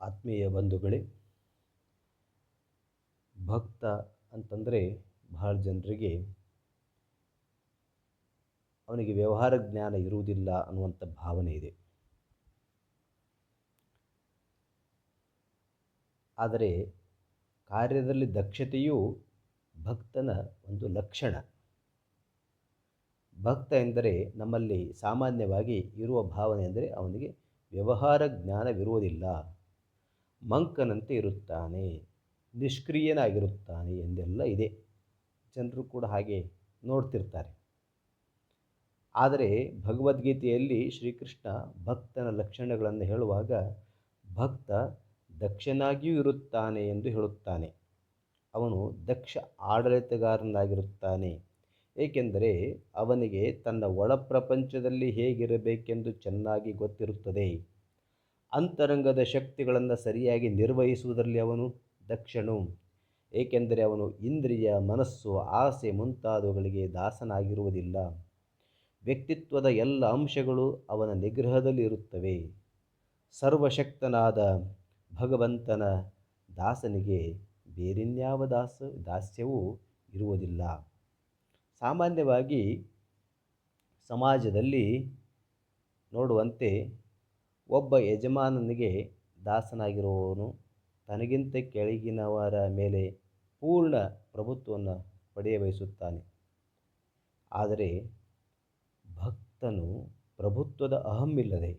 ಆತ್ಮೀಯ ಬಂಧುಗಳೇ, ಭಕ್ತ ಅಂತಂದರೆ ಬಹಳ ಜನರಿಗೆ ಅವನಿಗೆ ವ್ಯವಹಾರ ಜ್ಞಾನ ಇರುವುದಿಲ್ಲ ಅನ್ನುವಂಥ ಭಾವನೆ ಇದೆ. ಆದರೆ ಕಾರ್ಯದಲ್ಲಿ ದಕ್ಷತೆಯು ಭಕ್ತನ ಒಂದು ಲಕ್ಷಣ. ಭಕ್ತ ಎಂದರೆ ನಮ್ಮಲ್ಲಿ ಸಾಮಾನ್ಯವಾಗಿ ಇರುವ ಭಾವನೆ ಅಂದರೆ ಅವನಿಗೆ ವ್ಯವಹಾರ ಜ್ಞಾನವಿರುವುದಿಲ್ಲ. ಮಂಕನಂತೆ ಇರುತ್ತಾನೆ, ನಿಷ್ಕ್ರಿಯನಾಗಿರುತ್ತಾನೆ ಎಂದೆಲ್ಲ ಇದೆ. ಜನರು ಕೂಡ ಹಾಗೆ ನೋಡ್ತಿರ್ತಾರೆ. ಆದರೆ ಭಗವದ್ಗೀತೆಯಲ್ಲಿ ಶ್ರೀಕೃಷ್ಣ ಭಕ್ತನ ಲಕ್ಷಣಗಳನ್ನು ಹೇಳುವಾಗ ಭಕ್ತ ದಕ್ಷನಾಗಿಯೂ ಇರುತ್ತಾನೆ ಎಂದು ಹೇಳುತ್ತಾನೆ. ಅವನು ದಕ್ಷ ಆಡಳಿತಗಾರನಾಗಿರುತ್ತಾನೆ. ಏಕೆಂದರೆ ಅವನಿಗೆ ತನ್ನ ಒಳ ಪ್ರಪಂಚದಲ್ಲಿ ಹೇಗಿರಬೇಕೆಂದು ಚೆನ್ನಾಗಿ ಗೊತ್ತಿರುತ್ತದೆ. ಅಂತರಂಗದ ಶಕ್ತಿಗಳನ್ನು ಸರಿಯಾಗಿ ನಿರ್ವಹಿಸುವುದರಲ್ಲಿ ಅವನು ದಕ್ಷನು. ಏಕೆಂದರೆ ಅವನು ಇಂದ್ರಿಯ, ಮನಸ್ಸು, ಆಸೆ ಮುಂತಾದವುಗಳಿಗೆ ದಾಸನಾಗಿರುವುದಿಲ್ಲ. ವ್ಯಕ್ತಿತ್ವದ ಎಲ್ಲ ಅಂಶಗಳು ಅವನ ನಿಗ್ರಹದಲ್ಲಿ ಇರುತ್ತವೆ. ಸರ್ವಶಕ್ತನಾದ ಭಗವಂತನ ದಾಸನಿಗೆ ಬೇರಿನ್ಯಾವ ದಾಸ, ದಾಸ್ಯವೂ ಇರುವುದಿಲ್ಲ. ಸಾಮಾನ್ಯವಾಗಿ ಸಮಾಜದಲ್ಲಿ ನೋಡುವಂತೆ ಒಬ್ಬ ಯಜಮಾನನಿಗೆ ದಾಸನಾಗಿರುವವನು ತನಗಿಂತ ಕೆಳಗಿನವರ ಮೇಲೆ ಪೂರ್ಣ ಪ್ರಭುತ್ವವನ್ನು ಪಡೆಯ ಬಯಸುತ್ತಾನೆ ಆದರೆ ಭಕ್ತನು ಪ್ರಭುತ್ವದ ಅಹಮ್ಮಿಲ್ಲದೆ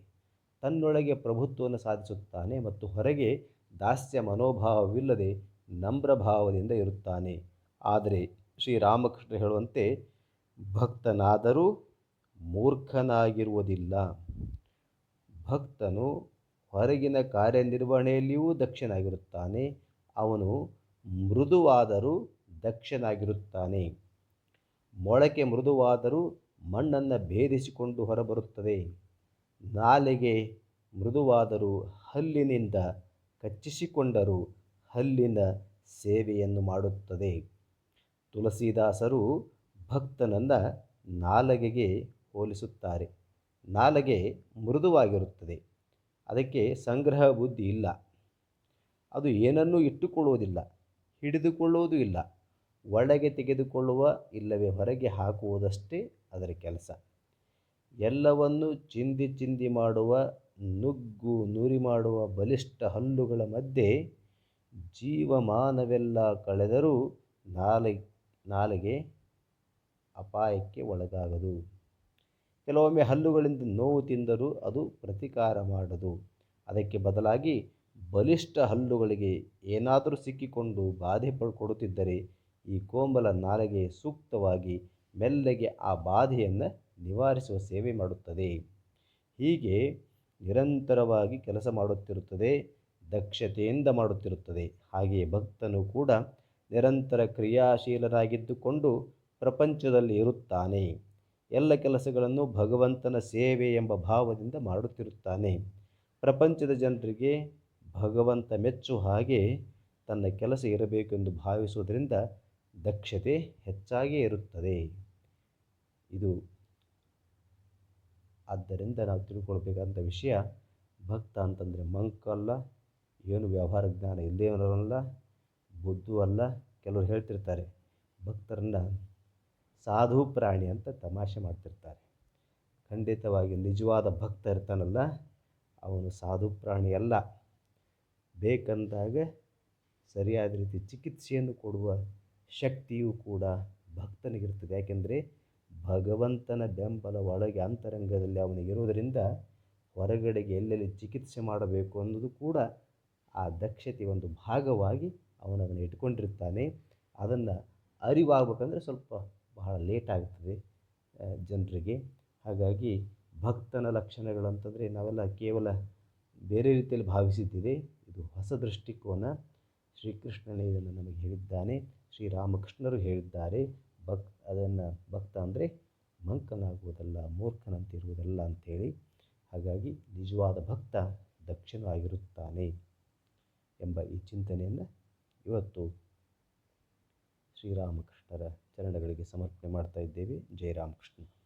ತನ್ನೊಳಗೆ ಪ್ರಭುತ್ವವನ್ನು ಸಾಧಿಸುತ್ತಾನೆ ಮತ್ತು ಹೊರಗೆ ದಾಸ್ಯ ಮನೋಭಾವವಿಲ್ಲದೆ ನಮ್ರಭಾವದಿಂದ ಇರುತ್ತಾನೆ. ಆದರೆ ಶ್ರೀರಾಮಕೃಷ್ಣ ಹೇಳುವಂತೆ, ಭಕ್ತನಾದರೂ ಮೂರ್ಖನಾಗಿರುವುದಿಲ್ಲ. ಭಕ್ತನು ಹೊರಗಿನ ಕಾರ್ಯನಿರ್ವಹಣೆಯಲ್ಲಿಯೂ ದಕ್ಷನಾಗಿರುತ್ತಾನೆ, ಅವನು ಮೃದುವಾದರೂ ದಕ್ಷನಾಗಿರುತ್ತಾನೆ. ಮೊಳಕೆ ಮೃದುವಾದರೂ ಮಣ್ಣನ್ನು ಭೇದಿಸಿಕೊಂಡು ಹೊರಬರುತ್ತದೆ. ನಾಲೆಗೆ ಮೃದುವಾದರೂ ಹಲ್ಲಿನಿಂದ ಕಚ್ಚಿಸಿಕೊಂಡರೂ ಹಲ್ಲಿನ ಸೇವೆಯನ್ನು ಮಾಡುತ್ತದೆ. ತುಳಸಿದಾಸರು ಭಕ್ತನನ್ನು ನಾಲಗೆಗೆ ಹೋಲಿಸುತ್ತಾರೆ. ನಾಲಗೆ ಮೃದುವಾಗಿರುತ್ತದೆ. ಅದಕ್ಕೆ ಸಂಗ್ರಹ ಬುದ್ಧಿ ಇಲ್ಲ. ಅದು ಏನನ್ನೂ ಇಟ್ಟುಕೊಳ್ಳುವುದಿಲ್ಲ, ಹಿಡಿದುಕೊಳ್ಳುವುದೂ ಇಲ್ಲ. ಒಳಗೆ ತೆಗೆದುಕೊಳ್ಳುವ ಇಲ್ಲವೇ ಹೊರಗೆ ಹಾಕುವುದಷ್ಟೇ ಅದರ ಕೆಲಸ. ಎಲ್ಲವನ್ನು ಚಿಂದಿ ಚಿಂದಿ ಮಾಡುವ, ನುಗ್ಗು ನುರಿ ಮಾಡುವ ಬಲಿಷ್ಠ ಹಲ್ಲುಗಳ ಮಧ್ಯೆ ಜೀವಮಾನವೆಲ್ಲ ಕಳೆದರೂ ನಾಲಿಗೆ ನಾಲಿಗೆ ಅಪಾಯಕ್ಕೆ ಒಳಗಾಗದು. ಕೆಲವೊಮ್ಮೆ ಹಲ್ಲುಗಳಿಂದ ನೋವು ತಿಂದರೂ ಅದು ಪ್ರತಿಕಾರ ಮಾಡದು. ಅದಕ್ಕೆ ಬದಲಾಗಿ ಬಲಿಷ್ಠ ಹಲ್ಲುಗಳಿಗೆ ಏನಾದರೂ ಸಿಕ್ಕಿಕೊಂಡು ಬಾಧೆ ಕೊಡುತ್ತಿದ್ದರೆ ಈ ಕೋಂಬಲ ನಾಲಗೆ ಸೂಕ್ತವಾಗಿ ಮೆಲ್ಲಗೆ ಆ ಬಾಧೆಯನ್ನು ನಿವಾರಿಸುವ ಸೇವೆ ಮಾಡುತ್ತದೆ. ಹೀಗೆ ನಿರಂತರವಾಗಿ ಕೆಲಸ ಮಾಡುತ್ತಿರುತ್ತದೆ, ದಕ್ಷತೆಯಿಂದ ಮಾಡುತ್ತಿರುತ್ತದೆ. ಹಾಗೆಯೇ ಭಕ್ತನು ಕೂಡ ನಿರಂತರ ಕ್ರಿಯಾಶೀಲರಾಗಿದ್ದುಕೊಂಡು ಪ್ರಪಂಚದಲ್ಲಿ ಇರುತ್ತಾನೆ. ಎಲ್ಲ ಕೆಲಸಗಳನ್ನು ಭಗವಂತನ ಸೇವೆ ಎಂಬ ಭಾವದಿಂದ ಮಾಡುತ್ತಿರುತ್ತಾನೆ. ಪ್ರಪಂಚದ ಜನರಿಗೆ ಭಗವಂತ ಮೆಚ್ಚು ಹಾಗೆ ತನ್ನ ಕೆಲಸ ಇರಬೇಕೆಂದು ಭಾವಿಸುವುದರಿಂದ ದಕ್ಷತೆ ಹೆಚ್ಚಾಗೇ ಇರುತ್ತದೆ. ಇದು ಆದ್ದರಿಂದ ನಾವು ತಿಳ್ಕೊಳ್ಬೇಕಾದಂಥ ವಿಷಯ, ಭಕ್ತ ಅಂತಂದರೆ ಮಂಕಲ್ಲ ಏನು ವ್ಯವಹಾರ ಜ್ಞಾನ ಇಲ್ಲದೇ ಇರೋಲ್ಲ ಬುದ್ಧು ಅಲ್ಲ, ಕೆಲವರು ಹೇಳ್ತಿರ್ತಾರೆ, ಭಕ್ತರನ್ನು ಸಾಧು ಪ್ರಾಣಿ ಅಂತ ತಮಾಷೆ ಮಾಡ್ತಿರ್ತಾರೆ. ಖಂಡಿತವಾಗಿ ನಿಜವಾದ ಭಕ್ತ ಇರ್ತಾನಲ್ಲ, ಅವನು ಸಾಧು ಪ್ರಾಣಿ ಅಲ್ಲ. ಬೇಕಂದಾಗ ಸರಿಯಾದ ರೀತಿ ಚಿಕಿತ್ಸೆಯನ್ನು ಕೊಡುವ ಶಕ್ತಿಯೂ ಕೂಡ ಭಕ್ತನಿಗಿರ್ತದೆ. ಯಾಕೆಂದರೆ ಭಗವಂತನ ಬೆಂಬಲ ಒಳಗೆ ಅಂತರಂಗದಲ್ಲಿ ಅವನಿಗಿರುವುದರಿಂದ ಹೊರಗಡೆಗೆ ಎಲ್ಲೆಲ್ಲಿ ಚಿಕಿತ್ಸೆ ಮಾಡಬೇಕು ಅನ್ನೋದು ಕೂಡ ಆ ದಕ್ಷತೆ ಒಂದು ಭಾಗವಾಗಿ ಅವನದನ್ನು ಇಟ್ಕೊಂಡಿರ್ತಾನೆ. ಅದನ್ನು ಅರಿವಾಗಬೇಕಂದ್ರೆ ಸ್ವಲ್ಪ ಬಹಳ ಲೇಟ್ ಆಗ್ತದೆ ಜನರಿಗೆ. ಹಾಗಾಗಿ ಭಕ್ತನ ಲಕ್ಷಣಗಳಂತಂದರೆ ನಾವೆಲ್ಲ ಕೇವಲ ಬೇರೆ ರೀತಿಯಲ್ಲಿ ಭಾವಿಸಿದ್ದೇವೆ. ಇದು ಹೊಸ ದೃಷ್ಟಿಕೋನ. ಶ್ರೀಕೃಷ್ಣನೇ ಇದನ್ನು ನಮಗೆ ಹೇಳಿದ್ದಾನೆ. ಶ್ರೀರಾಮಕೃಷ್ಣರು ಹೇಳಿದ್ದಾರೆ. ಭಕ್, ಅದನ್ನು ಭಕ್ತ ಅಂದರೆ ಮಂಕನಾಗುವುದಲ್ಲ, ಮೂರ್ಖನಂತಿರುವುದಲ್ಲ ಅಂಥೇಳಿ. ಹಾಗಾಗಿ ನಿಜವಾದ ಭಕ್ತ ದಕ್ಷಿಣವಾಗಿರುತ್ತಾನೆ ಎಂಬ ಈ ಚಿಂತನೆಯನ್ನು ಇವತ್ತು ಶ್ರೀರಾಮಕೃಷ್ಣರ ಚರಣಗಳಿಗೆ ಸಮರ್ಪಣೆ ಮಾಡ್ತಾ ಇದ್ದೇವೆ. ಜೈ ರಾಮಕೃಷ್ಣ.